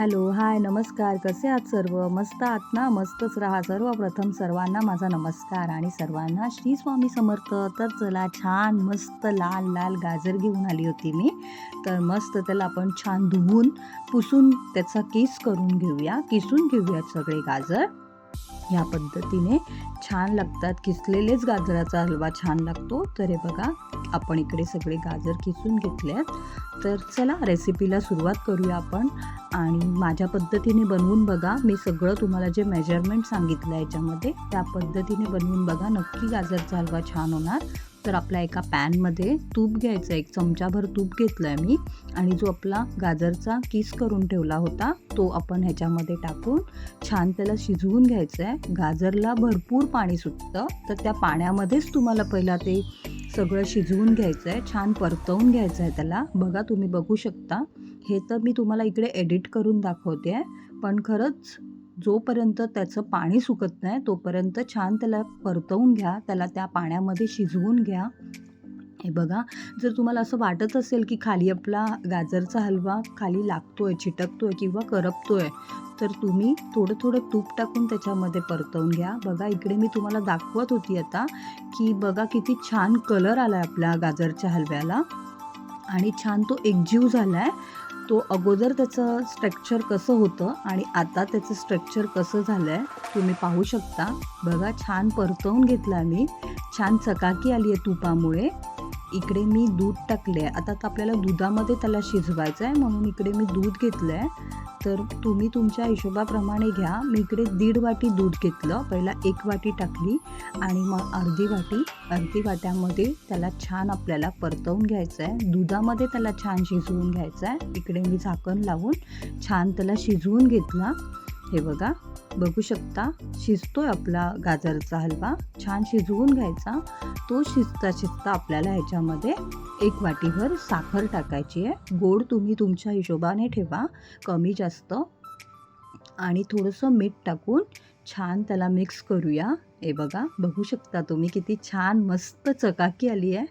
Hello hi नमस्कार. कसे आहात सर्व? मस्त आहात ना? मस्तच राहा सर्वप्रथम सर्वांना माझा नमस्कार आणि सर्वांना श्री स्वामी समर्थ. तर चला छान मस्त लाल लाल गाजर घेऊन आली होती मी. तर मस्त त्याला आपण छान धुवून पुसून त्याचा किस करून घेऊया. किसून घेऊयात सगळे गाजर. ह्या पद्धतीने छान लागतात. किसलेलेच गाजराचा हलवा छान लागतो. तर हे बघा आपण इकडे सगळे गाजर किसून घेतले आहेत तर चला रेसिपीला सुरुवात करूया आपण. आणि माझ्या पद्धतीने बनवून बघा. मी सगळं तुम्हाला जे मेजरमेंट सांगितलं आहे याच्यामध्ये त्या पद्धतीने बनवून बघा. नक्की गाजरचा हलवा छान होणार. तर आपल्या एका पॅनमध्ये तूप घ्यायचं. एक चमचाभर तूप घेतलं आहे मी आणि जो आपला गाजरचा किस करून ठेवला होता तो आपण ह्याच्यामध्ये टाकून छान त्याला शिजवून घ्यायचं आहे गाजरला भरपूर पाणी सुटतं तर त्या पाण्यामध्येच तुम्हाला पहिला ते सगळं शिजवून घ्यायचं आहे छान परतवून घ्यायचं आहे त्याला. बघा तुम्ही बघू शकता. हे तर मी तुम्हाला इकडे एडिट करून दाखवते आहे पण खरंच जोपर्यंत त्याचं पाणी सुकत नाही तोपर्यंत छान त्याला परतवून घ्या त्याला त्या पाण्यामध्ये शिजवून घ्या. हे बघा जर तुम्हाला असं वाटत असेल की खाली आपला गाजरचा हलवा खाली लागतो आहे चिटकतो आहे किंवा करपतो आहे तर तुम्ही थोडं थोडं तूप टाकून त्याच्यामध्ये परतवून घ्या. बघा इकडे मी तुम्हाला दाखवत होती आता की बघा किती छान कलर आला आहे आपल्या गाजरच्या हलव्याला. आणि छान तो एकजीव झाला आहे तो अगोदर त्याचं स्ट्रक्चर कसं होतं आणि आता त्याचं स्ट्रक्चर कसं झालं आहे तुम्ही पाहू शकता. बघा छान परतवून घेतला मी छान चकाकी आली आहे तुपामुळे. इकडे मी दूध टाकले आहे आता तर आपल्याला दुधामध्ये त्याला शिजवायचं आहे म्हणून इकडे मी दूध घेतलं आहे तर तुम्ही तुमच्या हिशोबाप्रमाणे घ्या. मी इकडे दीड वाटी दूध घेतलं. पहिला एक वाटी टाकली आणि मग अर्धी वाटी. अर्धी वाट्यामध्ये त्याला छान आपल्याला परतवून घ्यायचं आहे दुधामध्ये त्याला छान शिजवून घ्यायचं आहे इकडे मी झाकण लावून छान त्याला शिजवून घेतला. हे बघा बघू शकता शिजतोय आपला गाजरचा हलवा. छान शिजवून घ्यायचा. तो शिजता शिजता आपल्याला ह्याच्यामध्ये एक वाटीभर साखर टाकायची आहे. गोड तुम्ही तुमच्या हिशोबाने ठेवा कमी जास्त. आणि थोडंसं मीठ टाकून छान त्याला मिक्स करूया. हे बघा बघू शकता तुम्ही किती छान मस्त चकाकी आली आहे.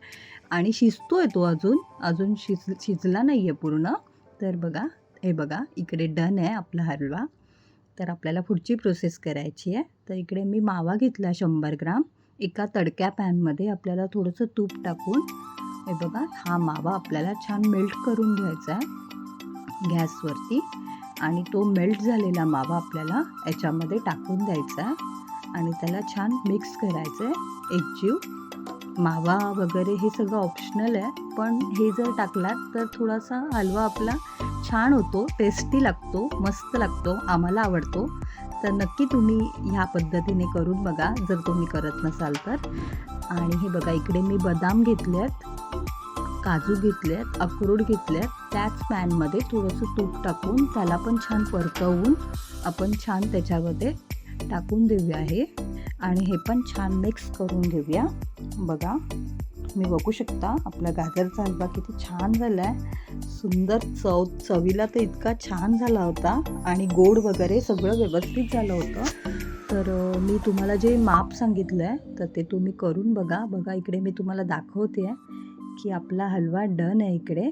आणि शिजतोय तो अजून अजून शिज शिजला नाही आहे पूर्ण. तर बघा हे बघा इकडे डन आहे आपला हलवा. तर आपल्याला पुढची प्रोसेस करायची आहे. तर इकडे मी मावा घेतला शंभर ग्राम. एका तडक्या पॅनमध्ये आपल्याला थोडंसं तूप टाकून हे बघा हा मावा आपल्याला छान मेल्ट करून घ्यायचा आहे गॅसवरती. आणि तो मेल्ट झालेला मावा आपल्याला याच्यामध्ये टाकून द्यायचा आहे. आणि त्याला छान मिक्स करायचं आहे. एकजीव मावा वगैरे हे सगळं ऑप्शनल आहे. पण हे जर टाकलात तर थोडासा हलवा आपला छान होतो टेस्टी लागतो मस्त लागतो आम्हाला आवडतो. तर नक्की तुम्ही ह्या पद्धतीने करून बघा जर तुम्ही करत नसाल तर. आणि हे बघा इकडे मी बदाम घेतले आहेत काजू घेतले आहेत अक्रोड घेतले आहेत त्याच पॅनमध्ये थोडंसं तूप टाकून त्याला पण छान परतवून आपण छान त्याच्यामध्ये टाकून देऊया हे. आणि हे पण छान मिक्स करून घेऊया. बघा तुम्ही बघू शकता आपला गाजरचा हलवा किती छान झाला आहे सुंदर चव चवीला तर इतका छान झाला होता आणि गोड वगैरे सगळं व्यवस्थित झालं होतं. तर मी तुम्हाला जे माप सांगितलं आहे तर ते तुम्ही करून बघा. बघा इकडे मी तुम्हाला दाखवते आहे की आपला हलवा डन आहे इकडे.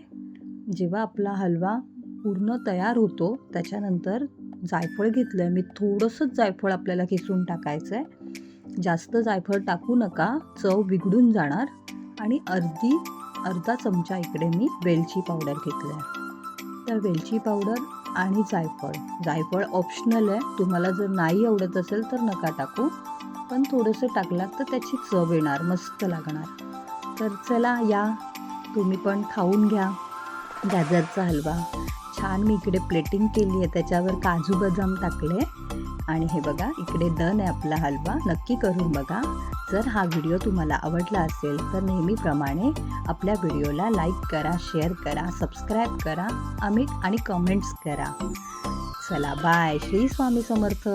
जेव्हा आपला हलवा पूर्ण तयार होतो त्याच्यानंतर जायफळ घेतलं आहे मी थोडंसंच जायफळ आपल्याला किसून टाकायचं आहे जास्त जायफळ टाकू नका चव बिघडून जाणार. आणि अर्धी अर्धा चमचा इकडे मी वेलची पावडर घेतलं आहे. तर वेलची पावडर आणि जायफळ. जायफळ ऑप्शनल आहे. तुम्हाला जर नाही आवडत असेल तर नका टाकू. पण थोडंसं टाकलात तर त्याची चव येणार मस्त लागणार. तर चला या. तुम्ही पण खाऊन घ्या. गाजरचा हलवा. छान मी इकडे प्लेटिंग केली आहे. त्याच्यावर काजू बदाम टाकले. आणि हे बघा इकडे डन आहे आपला हलवा. नक्की करून बघा. जर हा व्हिडिओ तुम्हाला आवडला असेल तर नेहमीप्रमाणे आपल्या व्हिडिओला लाईक करा शेअर करा सबस्क्राईब करा आम्ही आणि कमेंट्स करा. चला बाय. श्री स्वामी समर्थ.